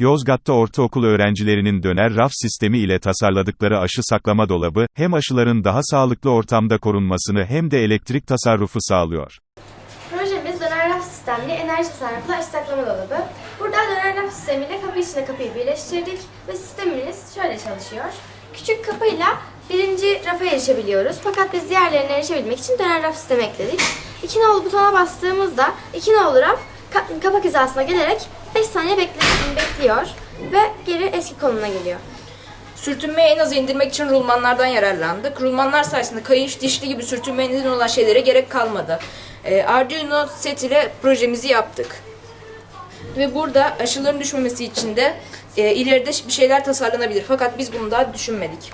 Yozgat'ta ortaokul öğrencilerinin döner raf sistemi ile tasarladıkları aşı saklama dolabı, hem aşıların daha sağlıklı ortamda korunmasını hem de elektrik tasarrufu sağlıyor. Projemiz döner raf sistemli enerji tasarruflu aşı saklama dolabı. Burada döner raf sistemiyle kapı içine kapıyı birleştirdik ve sistemimiz şöyle çalışıyor. Küçük kapıyla birinci rafa erişebiliyoruz fakat biz diğerlerine erişebilmek için döner raf sistemi ekledik. İki nolu butona bastığımızda iki nolu raf ka- kapak hizasına gelerek 5 saniye bekle- bekliyor ve geri eski konumuna geliyor. Sürtünmeyi en aza indirmek için rulmanlardan yararlandık. Rulmanlar sayesinde kayış, dişli gibi sürtünmeye neden olan şeylere gerek kalmadı. Ee, Arduino set ile projemizi yaptık. Ve burada aşıların düşmemesi için de e, ileride bir şeyler tasarlanabilir. Fakat biz bunu daha düşünmedik.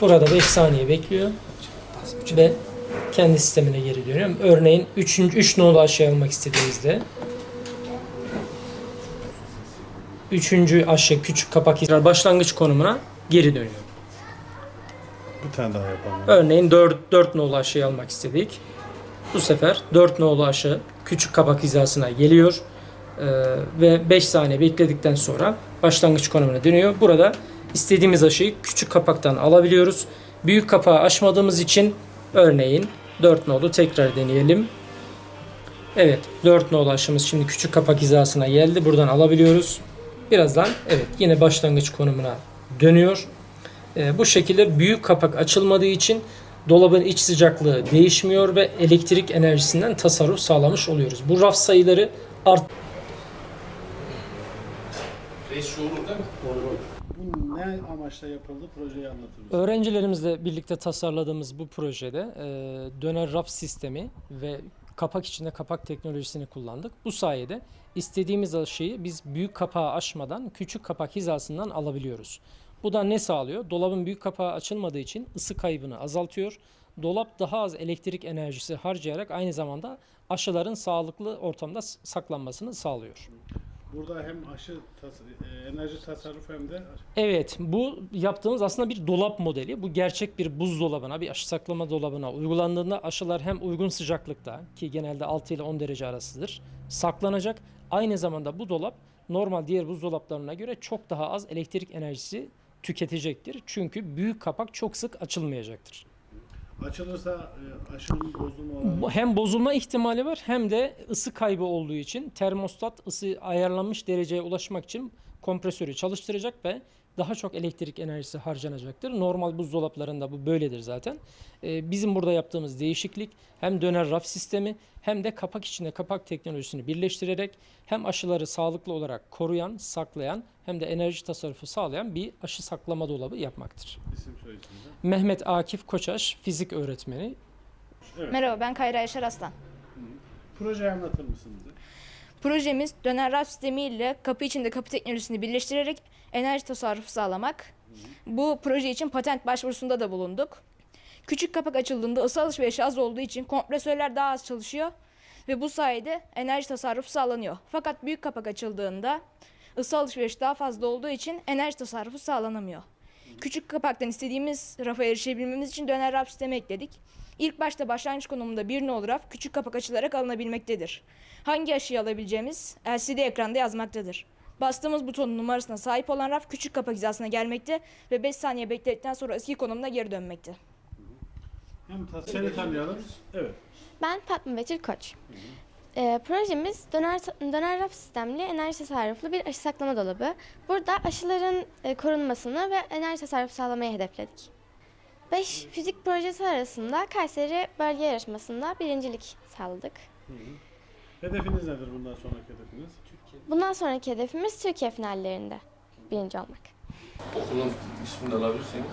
Burada 5 saniye bekliyor ve kendi sistemine geri dönüyor. Örneğin 3. 3 nolu aşağı almak istediğimizde 3. aşağı küçük kapak izler başlangıç konumuna geri dönüyor. Bir tane daha yapalım. Örneğin 4, 4 nolu aşağı almak istedik. Bu sefer 4 nolu aşı küçük kapak hizasına geliyor. Ee, ve 5 saniye bekledikten sonra başlangıç konumuna dönüyor. Burada istediğimiz aşıyı küçük kapaktan alabiliyoruz. Büyük kapağı açmadığımız için örneğin 4 nolu tekrar deneyelim. Evet 4 nolu aşımız şimdi küçük kapak hizasına geldi. Buradan alabiliyoruz. Birazdan evet yine başlangıç konumuna dönüyor. Ee, bu şekilde büyük kapak açılmadığı için dolabın iç sıcaklığı değişmiyor ve elektrik enerjisinden tasarruf sağlamış oluyoruz. Bu raf sayıları art Bu ne amaçla yapıldı? Projeyi anlatır mısın? Öğrencilerimizle birlikte tasarladığımız bu projede e, döner raf sistemi ve kapak içinde kapak teknolojisini kullandık. Bu sayede istediğimiz aşıyı biz büyük kapağı açmadan küçük kapak hizasından alabiliyoruz. Bu da ne sağlıyor? Dolabın büyük kapağı açılmadığı için ısı kaybını azaltıyor. Dolap daha az elektrik enerjisi harcayarak aynı zamanda aşıların sağlıklı ortamda saklanmasını sağlıyor. Burada hem aşı tas- e, enerji tasarrufu hem de Evet, bu yaptığımız aslında bir dolap modeli. Bu gerçek bir buzdolabına, bir aşı saklama dolabına uygulandığında aşılar hem uygun sıcaklıkta ki genelde 6 ile 10 derece arasıdır saklanacak. Aynı zamanda bu dolap normal diğer buzdolaplarına göre çok daha az elektrik enerjisi tüketecektir. Çünkü büyük kapak çok sık açılmayacaktır. Açılırsa e, bozulma oranı Hem bozulma ihtimali var hem de ısı kaybı olduğu için termostat ısı ayarlanmış dereceye ulaşmak için kompresörü çalıştıracak ve daha çok elektrik enerjisi harcanacaktır. Normal buzdolaplarında bu böyledir zaten. Ee, bizim burada yaptığımız değişiklik hem döner raf sistemi hem de kapak içinde kapak teknolojisini birleştirerek hem aşıları sağlıklı olarak koruyan, saklayan hem de enerji tasarrufu sağlayan bir aşı saklama dolabı yapmaktır. isim soyisim de. Mehmet Akif Koçaş fizik öğretmeni Merhaba ben Kayra Yaşar Aslan. Projeyi anlatır mısın bize? Projemiz döner raf sistemi ile kapı içinde kapı teknolojisini birleştirerek enerji tasarrufu sağlamak. Bu proje için patent başvurusunda da bulunduk. Küçük kapak açıldığında ısı alışverişi az olduğu için kompresörler daha az çalışıyor ve bu sayede enerji tasarrufu sağlanıyor. Fakat büyük kapak açıldığında ısı alışverişi daha fazla olduğu için enerji tasarrufu sağlanamıyor. Küçük kapaktan istediğimiz rafa erişebilmemiz için döner raf sistemi ekledik. İlk başta başlangıç konumunda bir nolu raf küçük kapak açılarak alınabilmektedir. Hangi aşıyı alabileceğimiz LCD ekranda yazmaktadır. Bastığımız butonun numarasına sahip olan raf küçük kapak hizasına gelmekte ve 5 saniye bekledikten sonra eski konumuna geri dönmekte. Hem seni tanıyalım. Evet. Ben Fatma Betül Koç. Ee, projemiz döner, döner raf sistemli enerji tasarruflu bir aşı saklama dolabı. Burada aşıların e, korunmasını ve enerji tasarrufu sağlamayı hedefledik. 5 fizik projesi arasında Kayseri bölge yarışmasında birincilik sağladık. Hedefiniz nedir bundan sonraki hedefiniz? Bundan sonraki hedefimiz Türkiye finallerinde birinci olmak. Okulun ismini alabilirseniz.